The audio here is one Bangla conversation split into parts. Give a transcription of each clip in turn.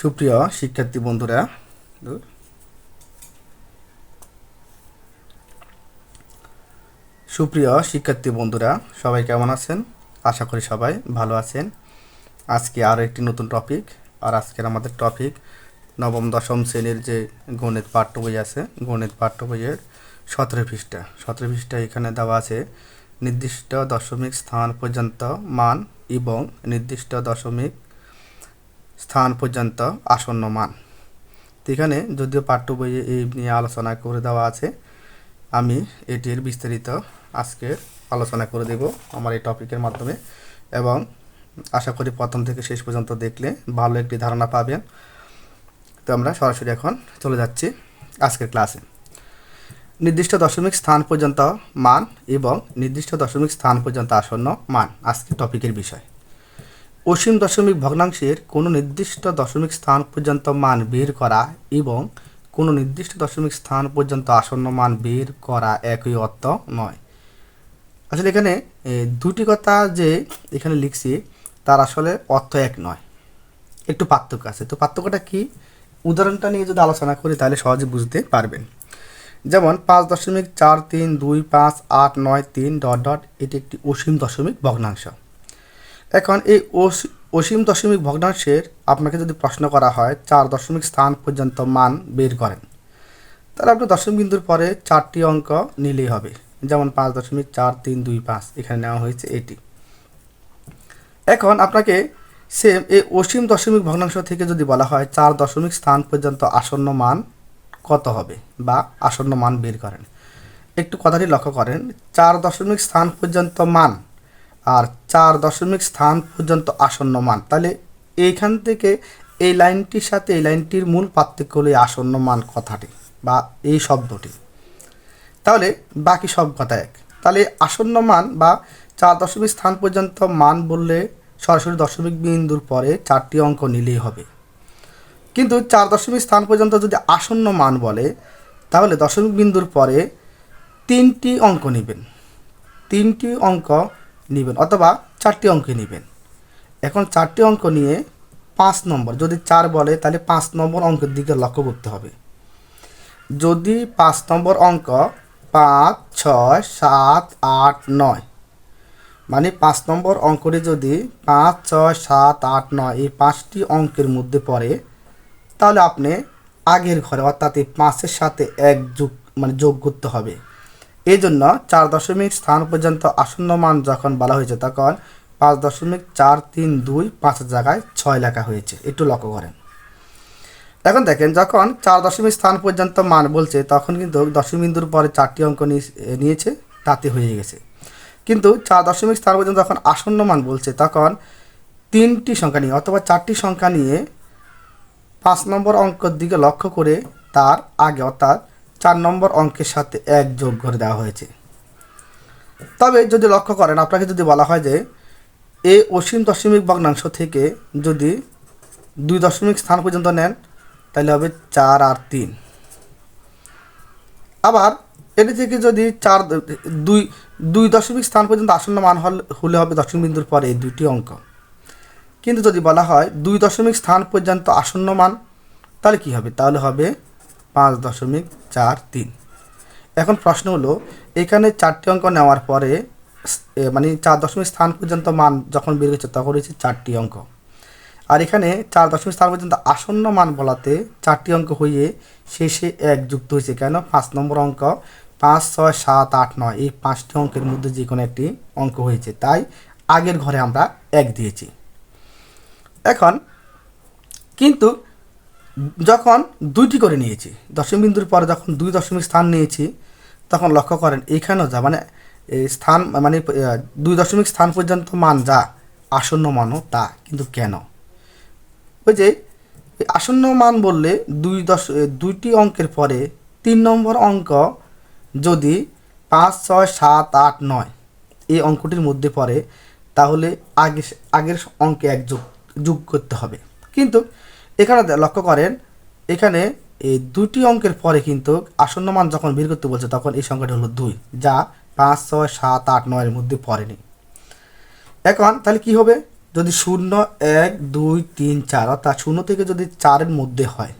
সুপ্রিয় শিক্ষার্থী বন্ধুরা সুপ্রিয় শিক্ষার্থী বন্ধুরা, সবাই কেমন আছেন? আশা করি সবাই ভালো আছেন। আজকে আরও একটি নতুন টপিক আর আজকের আমাদের টপিক নবম, দশম শ্রেণির যে গণিত পাঠ্য বই আছে, গণিত পাঠ্য বইয়ের সতেরো পৃষ্ঠা। সতেরো পৃষ্ঠা এখানে দেওয়া আছে, নির্দিষ্ট দশমিক স্থান পর্যন্ত মান এবং নির্দিষ্ট দশমিক স্থান পর্যন্ত আসন্ন মান এখানে যদিও পাঠ্য বইয়ে এই নিয়ে আলোচনা করে দেওয়া আছে, আমি এটির বিস্তারিত আজকে আলোচনা করে দেব আমার এই টপিকের মাধ্যমে এবং আশা করি প্রথম থেকে শেষ পর্যন্ত দেখলে ভালো একটি ধারণা পাবেন। তো আমরা সরাসরি এখন চলে যাচ্ছি আজকের ক্লাসে। নির্দিষ্ট দশমিক স্থান পর্যন্ত মান এবং নির্দিষ্ট দশমিক স্থান পর্যন্ত আসন্ন মান, আজকের টপিকের বিষয়। অসীম দশমিক ভগ্নাংশের কোনো নির্দিষ্ট দশমিক স্থান পর্যন্ত মান বের করা এবং কোনো নির্দিষ্ট দশমিক স্থান পর্যন্ত আসন্ন মান বের করা একই অর্থ নয়। আসলে এখানে দুটি কথা যে এখানে লিখছি, তার আসলে অর্থ এক নয়। একটু পার্থক্য আছে। তো পার্থক্যটা কি? উদাহরণটা নিয়ে যদি আলোচনা করি, তাহলে সহজে বুঝতে পারবেন। যেমন, পাঁচ দশমিক চার তিন দুই পাঁচ আট নয় তিন ডট ডট, এটি একটি অসীম দশমিক ভগ্নাংশ। এখন এই অসী- অসীম দশমিক ভগ্নাংশের আপনাকে যদি প্রশ্ন করা হয়, চার দশমিক স্থান পর্যন্ত মান বের করেন। তাহলে আপনি দশম বিন্দুর পরে চারটি অঙ্ক নিলেই হবে। যেমন পাঁচ দশমিক চার তিন দুই পাঁচ, এখানে নেওয়া হয়েছে এটি। এখন আপনাকে সেম এই অসীম দশমিক ভগ্নাংশ থেকে যদি বলা হয়, চার দশমিক স্থান পর্যন্ত আসন্ন মান কত হবে বা আসন্ন মান বের করেন। একটু কথাটি লক্ষ্য করেন, চার দশমিক স্থান পর্যন্ত মান আর চার দশমিক স্থান পর্যন্ত আসন্ন মান। তাহলে এইখান থেকে এই লাইনটির সাথে এই লাইনটির মূল পার্থক্য হলো এই আসন্ন মান কথাটি বা এই শব্দটি। তাহলে বাকি সব কথা এক। তাহলে আসন্ন মান বা চার দশমিক স্থান পর্যন্ত মান বললে সরাসরি দশমিক বিন্দুর পরে চারটি অঙ্ক নিলেই হবে। কিন্তু চার দশমিক স্থান পর্যন্ত যদি আসন্ন মান বলে, তাহলে দশমিক বিন্দুর পরে তিনটি অঙ্ক নেবেন। তিনটি অঙ্ক নেবেন, অথবা চারটি অঙ্ক নেবেন। এখন চারটি অঙ্ক নিয়ে পাঁচ নম্বর, যদি চার বলে, তাহলে পাঁচ নম্বর অঙ্কের দিকে লক্ষ্য করতে হবে। যদি পাঁচ নম্বর অঙ্ক পাঁচ, ছয়, সাত, আট, নয় মানে পাঁচ নম্বর অঙ্কটি যদি পাঁচ, ছয়, সাত, আট, নয়, এই পাঁচটি অঙ্কের মধ্যে পড়ে, তাহলে আপনি আগের ঘরে, অর্থাৎ এই পাঁচের সাথে এক যোগ মানে যোগ করতে হবে। এই জন্য চার দশমিক স্থান পর্যন্ত আসন্ন মান যখন বলা হয়েছে, তখন পাঁচ দশমিক চার তিন দুই পাঁচের জায়গায় ছয় লেখা হয়েছে। একটু লক্ষ্য করেন। এখন দেখেন, যখন চার দশমিক স্থান পর্যন্ত মান বলছে, তখন কিন্তু দশমিক বিন্দুর পরে চারটি অঙ্ক নিয়ে- নিয়েছে, তাতে হয়ে গেছে। কিন্তু চার দশমিক স্থান পর্যন্ত যখন আসন্ন মান বলছে, তখন তিনটি সংখ্যা নিয়ে অথবা চারটি সংখ্যা নিয়ে পাঁচ নম্বর অঙ্কের দিকে লক্ষ্য করে তার আগে, অর্থাৎ চার নম্বর অঙ্কের সাথে এক যোগ করে দেওয়া হয়েছে। তবে যদি লক্ষ্য করেন, আপনাকে যদি বলা হয় যে এ অসীম দশমিক ভগ্নাংশ থেকে যদি দুই দশমিক স্থান পর্যন্ত নেন, তাহলে হবে চার আর তিন। আবার এটি থেকে যদি চার, দুই দুই দশমিক স্থান পর্যন্ত আসন্ন মান হল- হলে হবে দশমিক বিন্দুর পরে এই দুইটি অঙ্ক। কিন্তু যদি বলা হয় দুই দশমিক স্থান পর্যন্ত আসন্ন মান, তাহলে কি হবে? তাহলে হবে পাঁচ দশমিক চার তিন। এখন প্রশ্ন হলো, এখানে চারটি অঙ্ক নেওয়ার পরে মানে চার দশমিক স্থান পর্যন্ত মান যখন বের হয়েছে, তখন হয়েছে চারটি অঙ্ক। আর এখানে চার দশমিক স্থান পর্যন্ত আসন্ন মান বলাতে চারটি অঙ্ক হয়ে শেষে এক যুক্ত হয়েছে। কেন? পাঁচ নম্বর অঙ্ক পাঁচ, ছয়, সাত, আট, নয়, এই পাঁচটি অঙ্কের মধ্যে যে কোনো একটি অঙ্ক হয়েছে। তাই আগের ঘরে আমরা এক দিয়েছি। এখন, কিন্তু যখন দুইটি করে নিয়েছি দশমিক বিন্দুর পরে যখন দুই দশমিক স্থান নিয়েছি, তখন লক্ষ্য করেন এইখানেও যা মানে এই স্থান মানে দুই দশমিক স্থান পর্যন্ত মান যা, আসন্ন মানও তা, কিন্তু কেন? ওই যে আসন্ন মান বললে দুই দশ দুইটি অঙ্কের পরে তিন নম্বর অঙ্ক যদি পাঁচ, ছয়, সাত, আট, নয়, এই অঙ্কটির মধ্যে পড়ে, তাহলে আগে আগের অঙ্কে এক যোগ যোগ করতে হবে। কিন্তু এখানে লক্ষ্য করেন, এখানে এই দুটি অঙ্কের পরে কিন্তু আসন্ন মান যখন বের করতে বলছে, তখন এই সংখ্যাটি হলো দুই, যা পাঁচ, ছয়, সাত, আট, নয়ের মধ্যে পড়েনি। এখন তাহলে কি হবে? যদি শূন্য, এক, দুই, তিন, চার, অর্থাৎ শূন্য থেকে যদি চারের মধ্যে হয়,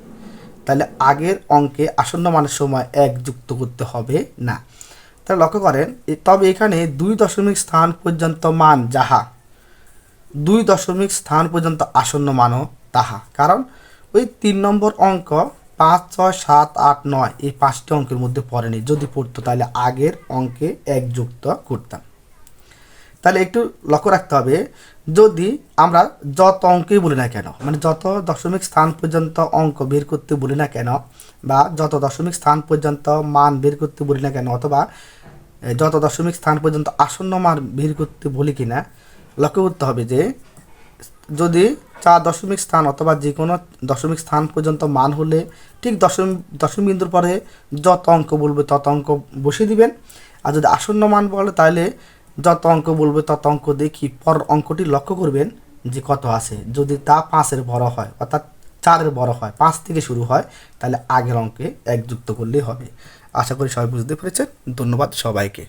তাহলে আগের অঙ্কে আসন্ন মানের সময় এক যুক্ত করতে হবে না। তাহলে লক্ষ্য করেন তবে এখানে দুই দশমিক স্থান পর্যন্ত মান যাহা, দুই দশমিক স্থান পর্যন্ত আসন্ন মানও তাহা। কারণ ওই তিন নম্বর অঙ্ক পাঁচ, ছয়, সাত, আট, নয়, এই পাঁচটি অঙ্কের মধ্যে পড়েনি। যদি পড়তো তাহলে আগের অঙ্কে এক যুক্ত করতাম। তাহলে একটু লক্ষ্য রাখতে হবে, যদি আমরা যত অঙ্কই বলি না কেন মানে যত দশমিক স্থান পর্যন্ত অঙ্ক বের করতে বলি না কেন, বা যত দশমিক স্থান পর্যন্ত মান বের করতে বলি না কেন, অথবা যত দশমিক স্থান পর্যন্ত আসন্ন মান বের করতে বলি কিনা, লক্ষ্য করতে হবে যে যদি চার দশমিক স্থান অথবা যে কোনো দশমিক স্থান পর্যন্ত মান হলে ঠিক দশম দশম বিন্দুর পরে যত অঙ্ক বলবে তত অঙ্ক বসিয়ে দিবেন। আর যদি আসন্ন মান বলে তাহলে যত অঙ্ক বলবে তত অঙ্ক দেখি পর অঙ্কটি লক্ষ্য করবেন যে কত আছে। যদি তা পাঁচের বড় হয় অর্থাৎ চারের বড় হয়, পাঁচ থেকে শুরু হয়, তাহলে আগের অঙ্কে এক যুক্ত করলেই হবে। আশা করি সবাই বুঝতে পেরেছেন। ধন্যবাদ সবাইকে।